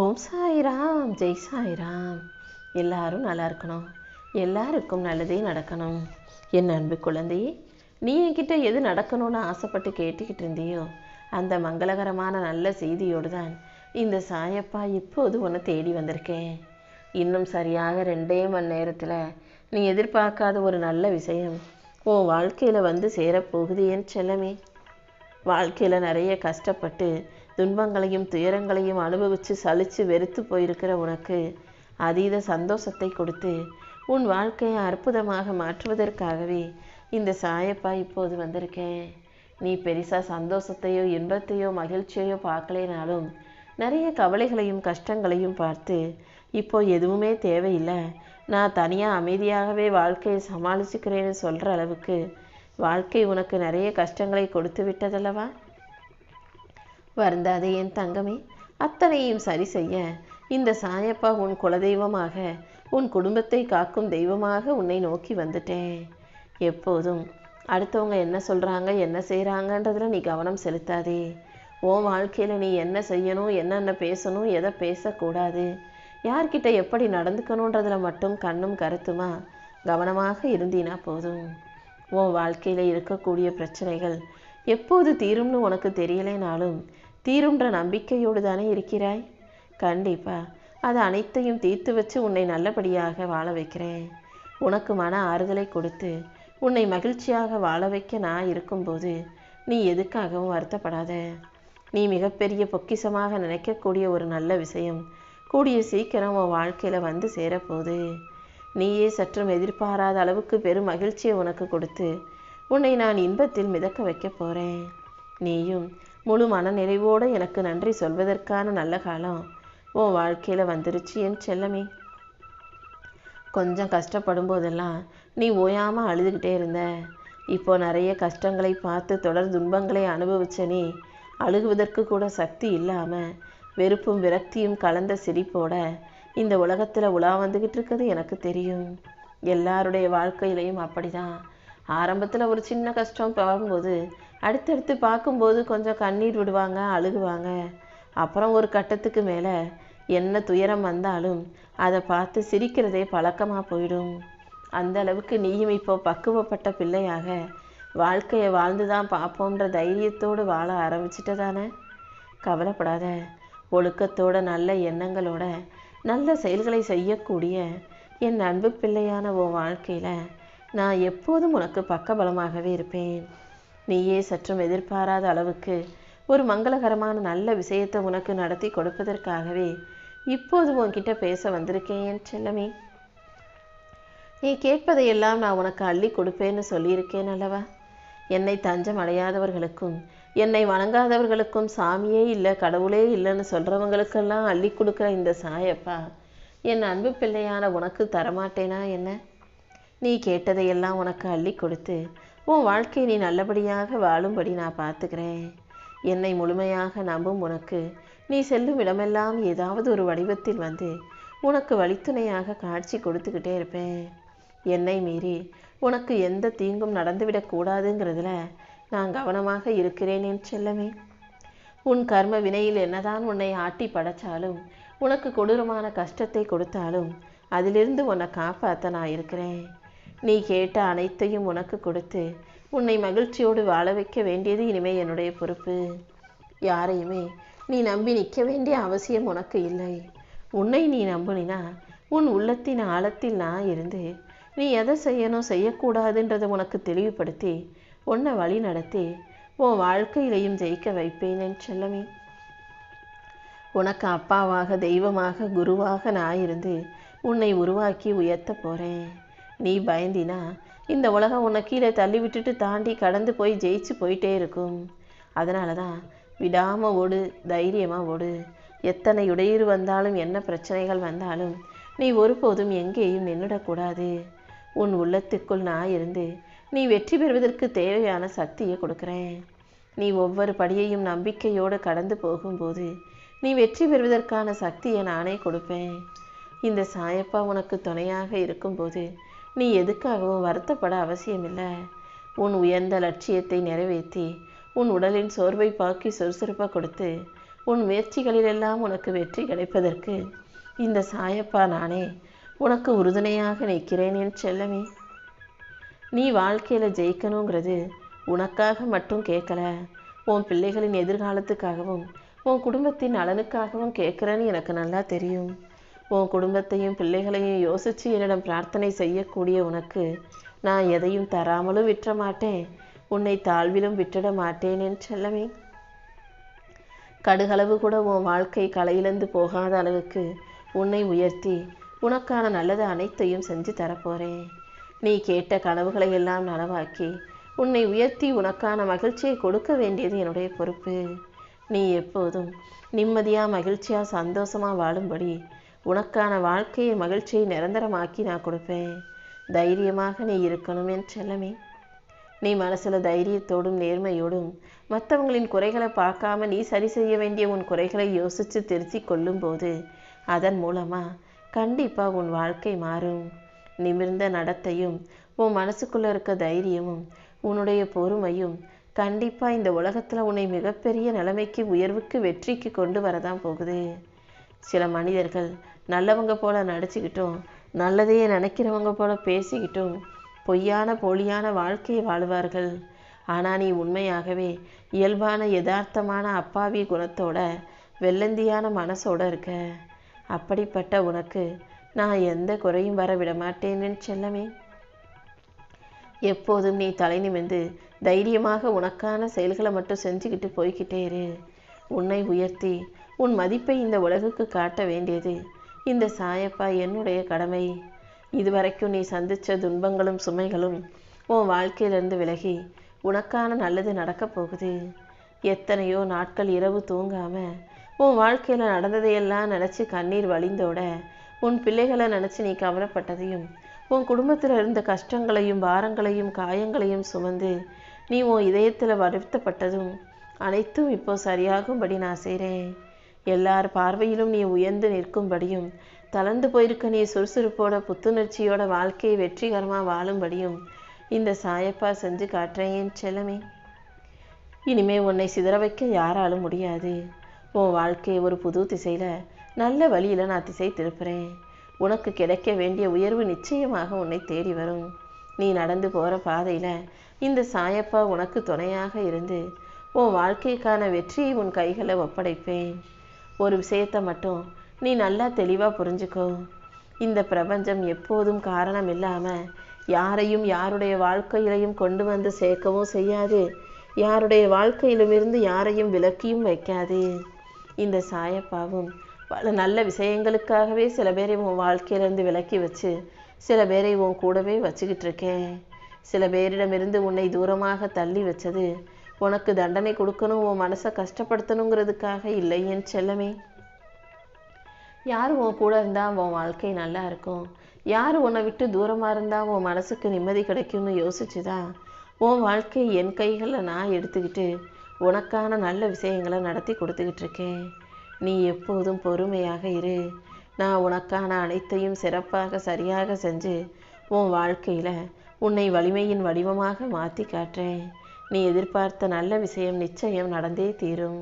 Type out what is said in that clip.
ஓம் சாய்ராம் ஜெய் சாய்ராம். எல்லாரும் நல்லா இருக்கணும். எல்லாருக்கும் நல்லதே நடக்கணும். என் அன்பு குழந்தையே நீ என்கிட்ட எது நடக்கணும்னு ஆசைப்பட்டு கேட்டுக்கிட்டு இருந்தியோ அந்த மங்களகரமான நல்ல செய்தியோடு தான் இந்த சாயப்பா இப்போது உன்னை தேடி வந்திருக்கேன். இன்னும் சரியாக ரெண்டே மணி நேரத்தில் நீ எதிர்பார்க்காத ஒரு நல்ல விஷயம் உன் வாழ்க்கையில் வந்து சேரப்போகுது என் செல்லமே. வாழ்க்கையில் நிறைய கஷ்டப்பட்டு துன்பங்களையும் துயரங்களையும் அனுபவித்து சலித்து வெறுத்து போயிருக்கிற உனக்கு அதீத சந்தோஷத்தை கொடுத்து உன் வாழ்க்கையை அற்புதமாக மாற்றுவதற்காகவே இந்த சாயப்பா இப்போது வந்திருக்கேன். நீ பெரிசா சந்தோஷத்தையோ இன்பத்தையோ மகிழ்ச்சியையோ பார்க்கலைனாலும் நிறைய கவலைகளையும் கஷ்டங்களையும் பார்த்து இப்போ எதுவுமே தேவையில்லை. நான் தனியாக அமைதியாகவே வாழ்க்கையை சமாளிச்சுக்கிறேன்னு சொல்கிற அளவுக்கு வாழ்க்கை உனக்கு நிறைய கஷ்டங்களை கொடுத்து விட்டதல்லவா? வருந்தாதே என் தங்கமே. அத்தனையும் சரி செய்ய. இந்த சாயப்பா உன் குலதெய்வமாக உன் குடும்பத்தை காக்கும் தெய்வமாக உன்னை நோக்கி வந்துட்டேன். எப்போதும் அடுத்தவங்க என்ன சொல்கிறாங்க என்ன செய்கிறாங்கன்றதுல நீ கவனம் செலுத்தாதே. உன் வாழ்க்கையில் நீ என்ன செய்யணும் என்னென்ன பேசணும் எதை பேசக்கூடாது. யார்கிட்ட எப்படி நடந்துக்கணுன்றதுல மட்டும் கண்ணும் கருத்துமா? கவனமாக இருந்தீனா போதும். உன் வாழ்க்கையில் இருக்கக்கூடிய பிரச்சனைகள் எப்போது தீரும்னு உனக்கு தெரியலைனாலும் தீரும்ன்ற நம்பிக்கையோடு தானே இருக்கிறாய்? கண்டிப்பா. அது அனைத்தையும் தீர்த்து வச்சு உன்னை நல்லபடியாக வாழ வைக்கிறேன். உனக்கு மன ஆறுதலை கொடுத்து உன்னை மகிழ்ச்சியாக வாழ வைக்க நான் இருக்கும்போது நீ எதுக்காகவும் வருத்தப்படாத. நீ மிகப்பெரிய பொக்கிஷமாக நினைக்கக்கூடிய ஒரு நல்ல விஷயம் கூடிய சீக்கிரம் உன் வாழ்க்கையில் வந்து சேரப்போகுது. நீயே சற்றும் எதிர்பாராத அளவுக்கு பெரும் மகிழ்ச்சியை உனக்கு கொடுத்து உன்னை நான் இன்பத்தில் மிதக்க வைக்க போகிறேன் நீயும் முழு மன நிறைவோடு எனக்கு நன்றி சொல்வதற்கான நல்ல காலம் உன் வாழ்க்கையில் வந்துருச்சு என் செல்லமே. கொஞ்சம் கஷ்டப்படும் போதெல்லாம் நீ ஓயாமல் அழுதுகிட்டே இருந்த. இப்போ நிறைய கஷ்டங்களை பார்த்து தொடர் துன்பங்களை அனுபவிச்ச நீ அழுகுவதற்கு கூட சக்தி இல்லாமல் வெறுப்பும் விரக்தியும் கலந்த சிரிப்போட இந்த உலகத்தில் உலா வந்துக்கிட்டு இருக்கிறது எனக்கு தெரியும். எல்லாருடைய வாழ்க்கையிலையும் அப்படிதான். ஆரம்பத்தில் ஒரு சின்ன கஷ்டம் பார்க்கும்போது அடுத்தடுத்து பார்க்கும்போது கொஞ்சம் கண்ணீர் விடுவாங்க அழுகுவாங்க. அப்புறம் ஒரு கட்டத்துக்கு மேலே என்ன துயரம் வந்தாலும் அதை பார்த்து சிரிக்கிறதே பழக்கமாக போயிடும். அந்த அளவுக்கு நீயும் இப்போ பக்குவப்பட்ட பிள்ளையாக வாழ்க்கையை வாழ்ந்து தான் பார்ப்போன்ற தைரியத்தோடு வாழ ஆரம்பிச்சிட்டதானே? கவலைப்படாத. ஒழுக்கத்தோட நல்ல எண்ணங்களோட நல்ல செயல்களை செய்யக்கூடிய என் அன்பு பிள்ளையான உன் வாழ்க்கையில் நான் எப்போதும் உனக்கு பக்கபலமாகவே இருப்பேன். நீயே சற்றும் எதிர்பாராத அளவுக்கு ஒரு மங்களகரமான நல்ல விஷயத்தை உனக்கு நடத்தி கொடுப்பதற்காகவே இப்போது உன்கிட்ட பேச வந்திருக்கேன் செல்லமே. நீ கேட்பதையெல்லாம் நான் உனக்கு அள்ளி கொடுப்பேன்னு சொல்லியிருக்கேன் அல்லவா? என்னை தஞ்சம் அடையாதவர்களுக்கும் என்னை வணங்காதவர்களுக்கும் சாமியே இல்லை கடவுளே இல்லைன்னு சொல்கிறவங்களுக்கெல்லாம் அள்ளி கொடுக்குற இந்த சாயப்பா என் அன்பு பிள்ளையான உனக்கு தரமாட்டேனா என்ன? நீ கேட்டதையெல்லாம் உனக்கு அள்ளி கொடுத்து உன் வாழ்க்கையை நீ நல்லபடியாக வாழும்படி நான் பார்த்துக்கிறேன். என்னை முழுமையாக நம்பும் உனக்கு நீ செல்லும் இடமெல்லாம் ஏதாவது ஒரு வடிவத்தில் வந்து உனக்கு வழித்துணையாக காட்சி கொடுத்துக்கிட்டே இருப்பேன். என்னை மீறி உனக்கு எந்த தீங்கும் நடந்துவிடக்கூடாதுங்கிறதுல நான் கவனமாக இருக்கிறேன் என் செல்லமே. உன் கர்ம வினையில் என்னதான் உன்னை ஆட்டி படைச்சாலும் உனக்கு கொடூரமான கஷ்டத்தை கொடுத்தாலும் அதிலிருந்து உன்னை காப்பாற்ற நான் இருக்கிறேன். நீ கேட்ட அனைத்தையும் உனக்கு கொடுத்து உன்னை மகிழ்ச்சியோடு வாழ வைக்க வேண்டியது இனிமே என்னுடைய பொறுப்பு. யாரையுமே நீ நம்பி நிற்க வேண்டிய அவசியம் உனக்கு இல்லை. உன்னை நீ நம்பினா உன் உள்ளத்தின் ஆழத்தில் நான் இருந்து நீ எதை செய்யணும் செய்யக்கூடாதுன்றதை உனக்கு தெளிவுபடுத்தி உன்னை வழி நடத்தி உன் வாழ்க்கையிலையும் ஜெயிக்க வைப்பேன் என் செல்லமே. உனக்கு அப்பாவாக தெய்வமாக குருவாக நான் இருந்து உன்னை உருவாக்கி உயர்த்த போகிறேன் நீ பயந்தினா இந்த உலகம் உன்னை கீழே தள்ளி விட்டுட்டு தாண்டி கடந்து போய் ஜெயிச்சு போயிட்டே இருக்கும். அதனால தான் விடாமல் ஓடு தைரியமாக ஓடு. எத்தனை இடையூறு வந்தாலும் என்ன பிரச்சனைகள் வந்தாலும் நீ ஒருபோதும் எங்கேயும் நின்றுடக்கூடாது. உன் உள்ளத்துக்குள் நான் இருந்து நீ வெற்றி பெறுவதற்கு தேவையான சக்தியை கொடுக்குறேன். நீ ஒவ்வொரு படியையும் நம்பிக்கையோடு கடந்து போகும்போது நீ வெற்றி பெறுவதற்கான சக்தியை நானே கொடுப்பேன். இந்த சாயப்பா உனக்கு துணையாக இருக்கும்போது நீ எதுக்காகவும் வருத்தப்பட அவசியமில்லை. உன் உயர்ந்த லட்சியத்தை நிறைவேற்றி உன் உடலின் சோர்வை பாக்கி சுறுசுறுப்பாக கொடுத்து உன் முயற்சிகளிலெல்லாம் உனக்கு வெற்றி கிடைப்பதற்கு இந்த சாயப்பா நானே உனக்கு உறுதுணையாக நிற்கிறேன் என் செல்லமே. நீ வாழ்க்கையில் ஜெயிக்கணுங்கிறது உனக்காக மட்டும் கேட்கல. உன் பிள்ளைகளின் எதிர்காலத்துக்காகவும் உன் குடும்பத்தின் நலனுக்காகவும் கேட்குறேன்னு எனக்கு நல்லா தெரியும். உன் குடும்பத்தையும் பிள்ளைகளையும் யோசித்து என்னிடம் பிரார்த்தனை செய்யக்கூடிய உனக்கு நான் எதையும் தராமலும் விட்டுற மாட்டேன். உன்னை தாழ்விலும் விட்டுட மாட்டேன் என் செல்லமே. கடுகளவு கூட உன் வாழ்க்கை களையிழந்து போகாத அளவுக்கு உன்னை உயர்த்தி உனக்கான நல்லது அனைத்தையும் செஞ்சு தரப்போறேன். நீ கேட்ட கனவுகளை எல்லாம் நனவாக்கி உன்னை உயர்த்தி உனக்கான மகிழ்ச்சியை கொடுக்க வேண்டியது என்னுடைய பொறுப்பு. நீ எப்போதும் நிம்மதியாக மகிழ்ச்சியாக சந்தோஷமாக வாழும்படி உனக்கான வாழ்க்கையை மகிழ்ச்சியை நிரந்தரமாக்கி நான் கொடுப்பேன். தைரியமாக நீ இருக்கணும் என் செல்லமே. நீ மனசில் தைரியத்தோடும் நேர்மையோடும் மற்றவங்களின் குறைகளை பார்க்காம நீ சரி செய்ய வேண்டிய உன் குறைகளை யோசித்து திருத்தி கொள்ளும்போது அதன் மூலமாக கண்டிப்பாக உன் வாழ்க்கை மாறும். நிமிர்ந்த நடத்தையும் உன் மனசுக்குள்ளே இருக்க தைரியமும் உன்னுடைய பொறுமையும் கண்டிப்பாக இந்த உலகத்தில் உன்னை மிகப்பெரிய நிலைமைக்கு உயர்வுக்கு வெற்றிக்கு கொண்டு வரதான் போகுது. சில மனிதர்கள் நல்லவங்க போல நடிச்சுக்கிட்டும் நல்லதையே நினைக்கிறவங்க போல பேசிக்கிட்டும் பொய்யான போலியான வாழ்க்கையை வாழ்வார்கள். ஆனால் நீ உண்மையாகவே இயல்பான யதார்த்தமான அப்பாவி குணத்தோட வெள்ளந்தியான மனசோட இருக்க. அப்படிப்பட்ட உனக்கு நான் எந்த குறையும் வர விட மாட்டேன்னு செல்லமே. எப்போதும் நீ தலை நிமிந்து தைரியமாக உனக்கான செயல்களை மட்டும் செஞ்சுக்கிட்டு போய்கிட்டே இரு. உன்னை உயர்த்தி உன் மதிப்பை இந்த உலகுக்கு காட்ட வேண்டியது இந்த சாயப்பா என்னுடைய கடமை. இதுவரைக்கும் நீ சந்தித்த துன்பங்களும் சுமைகளும் உன் வாழ்க்கையிலிருந்து விலகி உனக்கான நல்லது நடக்கப் போகுது. எத்தனையோ நாட்கள் இரவு தூங்காமல் உன் வாழ்க்கையில் நடந்ததையெல்லாம் நினச்சி கண்ணீர் வழிந்தோட உன் பிள்ளைகளை நினச்சி நீ கவலைப்பட்டதையும் உன் குடும்பத்தில் இருந்த கஷ்டங்களையும் பாரங்களையும் காயங்களையும் சுமந்து நீ உன் இதயத்தில் வருத்தப்பட்டதும் அனைத்தும் இப்போ சரியாகும்படி நான் செய்கிறேன் எல்லார் பார்வையிலும் நீ உயர்ந்து நிற்கும்படியும் தளர்ந்து போயிருக்க நீ சுறுசுறுப்போட புத்துணர்ச்சியோட வாழ்க்கையை வெற்றிகரமாக வாழும்படியும் இந்த சாயப்பா செஞ்சு காட்டுறேன் செல்லமே. இனிமே உன்னை சிதற வைக்க யாராலும் முடியாது. உன் வாழ்க்கையை ஒரு புது திசையில் நல்ல வழியில் நான் திசை திருப்புறேன். உனக்கு கிடைக்க வேண்டிய உயர்வு நிச்சயமாக உன்னை தேடி வரும். நீ நடந்து போகிற பாதையில் இந்த சாயப்பா உனக்கு துணையாக இருந்து உன் வாழ்க்கைக்கான வெற்றியை உன் கைகளை ஒப்படைப்பேன். ஒரு விஷயத்தை மட்டும் நீ நல்லா தெளிவாக புரிஞ்சுக்கோ. இந்த பிரபஞ்சம் எப்போதும் காரணம் இல்லாமல் யாரையும் யாருடைய வாழ்க்கையிலையும் கொண்டு வந்து சேர்க்கவும் செய்யாது. யாருடைய வாழ்க்கையிலுமிருந்து யாரையும் விலக்கியும் வைக்காது. இந்த சாயப்பாவும் பல நல்ல விஷயங்களுக்காகவே சில பேரை உன் வாழ்க்கையிலேருந்து விலக்கி வச்சு சில பேரை உன் கூடவே வச்சுக்கிட்டு இருக்கேன். சில பேரிடமிருந்து உன்னை தூரமாக தள்ளி வச்சது உனக்கு தண்டனை கொடுக்கணும் உன் மனசை கஷ்டப்படுத்தணுங்கிறதுக்காக இல்லை என் செல்லமே. யார் உன் கூட இருந்தால் உன் வாழ்க்கை நல்லா இருக்கும்? யார் உன்னை விட்டு தூரமாக இருந்தால் உன் மனசுக்கு நிம்மதி கிடைக்கும்னு யோசிச்சுதா? உன் வாழ்க்கை என் கைகளில் நான் எடுத்துக்கிட்டு உனக்கான நல்ல விஷயங்களை நடத்தி கொடுத்துக்கிட்டு இருக்கேன். நீ எப்போதும் பொறுமையாக இரு. நான் உனக்கான அனைத்தையும் சிறப்பாக சரியாக செஞ்சு உன் வாழ்க்கையில் உன்னை வலிமையின் வடிவமாக மாற்றி காட்டுறேன். நீ எதிர்பார்த்த நல்ல விஷயம் நிச்சயம் நடந்தே தீரும்.